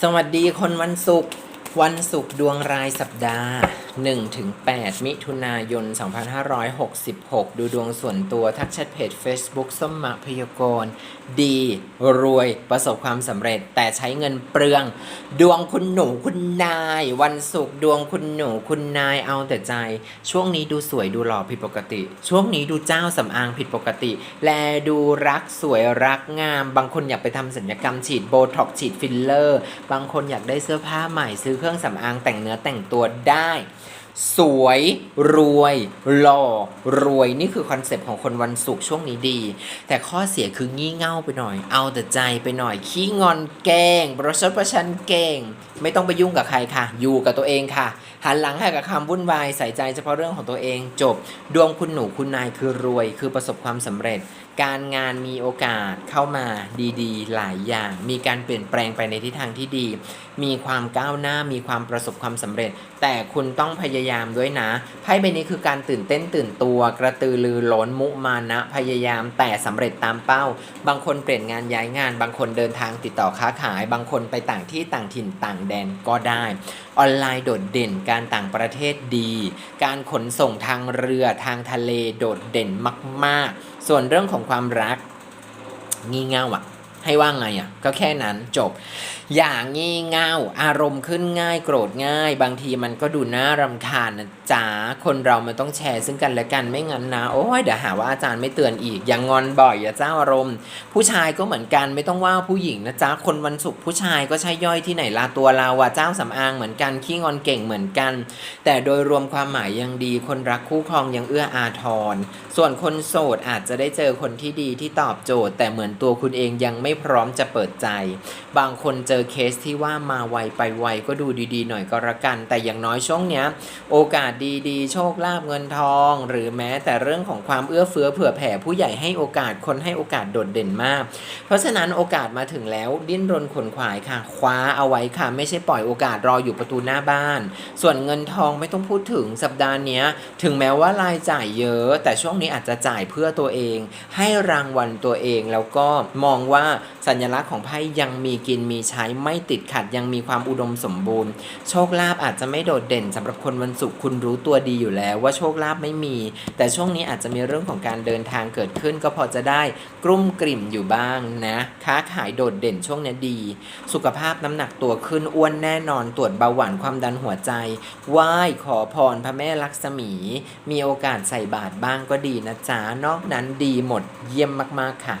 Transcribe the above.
สวัสดีคนวันศุกร์วันศุกร์ดวงรายสัปดาห์ 1ถึง8มิถุนายน 2566 ดูดวงส่วนตัวทักแชทเพจ Facebook ส้มมะพยากรดี รวยประสบความสำเร็จแต่ใช้เงินเปลือง ดวงคุณหนูคุณนาย วันศุกร์ดวงคุณหนูคุณนายเอาแต่ใจ ช่วงนี้ดูสวยดูหล่อผิดปกติ ช่วงนี้ดูเจ้าสำอางผิดปกติ แลดูรักสวยรักงาม บางคนอยากไปทำศัลยกรรมฉีดโบท็อกฉีดฟิลเลอร์ บางคนอยากได้เสื้อผ้าใหม่ซื้อเครื่องสำอางแต่งเนื้อแต่งตัวได้ สวยรวยหล่อรวยนี่คือคอนเซปต์ของคนวันศุกร์ช่วงนี้ดี แต่ข้อเสียคืองี่เง่าไปหน่อย เอาแต่ใจไปหน่อย ขี้งอนเก่งประชดประชันเก่ง ไม่ต้องไปยุ่งกับใครค่ะ อยู่กับตัวเองค่ะ หันหลังให้กับคำวุ่นวายใส่ใจเฉพาะเรื่องของตัวเองจบ ดวงคุณหนูคุณนายคือรวย คือประสบความสำเร็จ การงานมีโอกาสเข้ามาดีๆ หลายอย่าง มีการเปลี่ยนแปลงไปในทิศทางที่ดี มีความก้าวหน้ามีความประสบความสำเร็จ แต่คุณต้องพยายามด้วยนะไพ่ใบนี้คือการตื่นเต้นตื่นตัว กระตือรือร้นมุมานะ พยายามแต่สำเร็จตามเป้า บางคนเปลี่ยนงานย้ายงาน บางคนเดินทางติดต่อค้าขาย บางคนไปต่างที่ต่างถิ่นต่างแดนก็ได้ ออนไลน์โดดเด่นการต่างประเทศดี การขนส่งทางเรือทางทะเลโดดเด่นมาก ๆ ส่วนเรื่องของความรักงี่เง่าอะ ให้ว่าไงอะก็แค่นั้นจบ อย่างงี่เง่าอารมณ์ขึ้นง่ายโกรธง่าย บางทีมันก็ดูน่ารำคาญนะจ๊ะคนเรามันต้องแชร์ซึ่งกันและกันไม่งั้นนะโอ้ยเดี๋ยวหาว่าอาจารย์ไม่เตือนอีกอย่างงอนบ่อยอย่าเจ้าอารมณ์ ผู้ชายก็เหมือนกันไม่ต้องว่าผู้หญิงนะจ๊ะคนวันศุกร์ผู้ชายก็ใช่ย่อยที่ไหนลาตัวเราอะเจ้าสำอางเหมือนกันขี้งอนเก่งเหมือนกัน แต่โดยรวมความหมายยังดี คนรักคู่ครองยังเอื้ออาทรส่วนคนโสดอาจจะได้เจอคนที่ดีที่ตอบโจทย์ แต่เหมือนตัวคุณเองยังไม่ไม่พร้อมจะเปิดใจ บางคนเจอเคสที่ว่ามาไวไปไวก็ดูดีๆ หน่อยก็แล้วกัน แต่อย่างน้อยช่วงเนี้ย โอกาสดีๆ โชคลาภเงินทอง หรือแม้แต่เรื่องของความเอื้อเฟื้อเผื่อแผ่ผู้ใหญ่ให้โอกาสคนให้โอกาสโดดเด่นมาก เพราะฉะนั้นโอกาสมาถึงแล้วดิ้นรนขนขวายค่ะ คว้าเอาไว้ค่ะ ไม่ใช่ปล่อยโอกาสรออยู่ประตูหน้าบ้าน ส่วนเงินทองไม่ต้องพูดถึงสัปดาห์นี้ถึงแม้ว่ารายจ่ายเยอะ แต่ช่วงนี้อาจจะจ่ายเพื่อตัวเอง ให้รางวัลตัวเองแล้วก็มองว่าสัญลักษณ์ของไพ่ยังมีกินมีใช้ไม่ติดขัดยังมีความอุดมสมบูรณ์ โชคลาภอาจจะไม่โดดเด่นสำหรับคนวันศุกร์คุณรู้ตัวดีอยู่แล้วว่าโชคลาภไม่มี แต่ช่วงนี้อาจจะมีเรื่องของการเดินทางเกิดขึ้น ก็พอจะได้กลุ้มกลิ่มอยู่บ้างนะ ค้าขายโดดเด่นช่วงนี้ดี สุขภาพน้ำหนักตัวขึ้นอ้วนแน่นอนตรวจเบาหวานความดันหัวใจไหว้ขอพรพระแม่ลักษมี มีโอกาสใส่บาตรบ้างก็ดีนะจ๊ะนอกนั้นดีหมดเยี่ยมมากๆค่ะ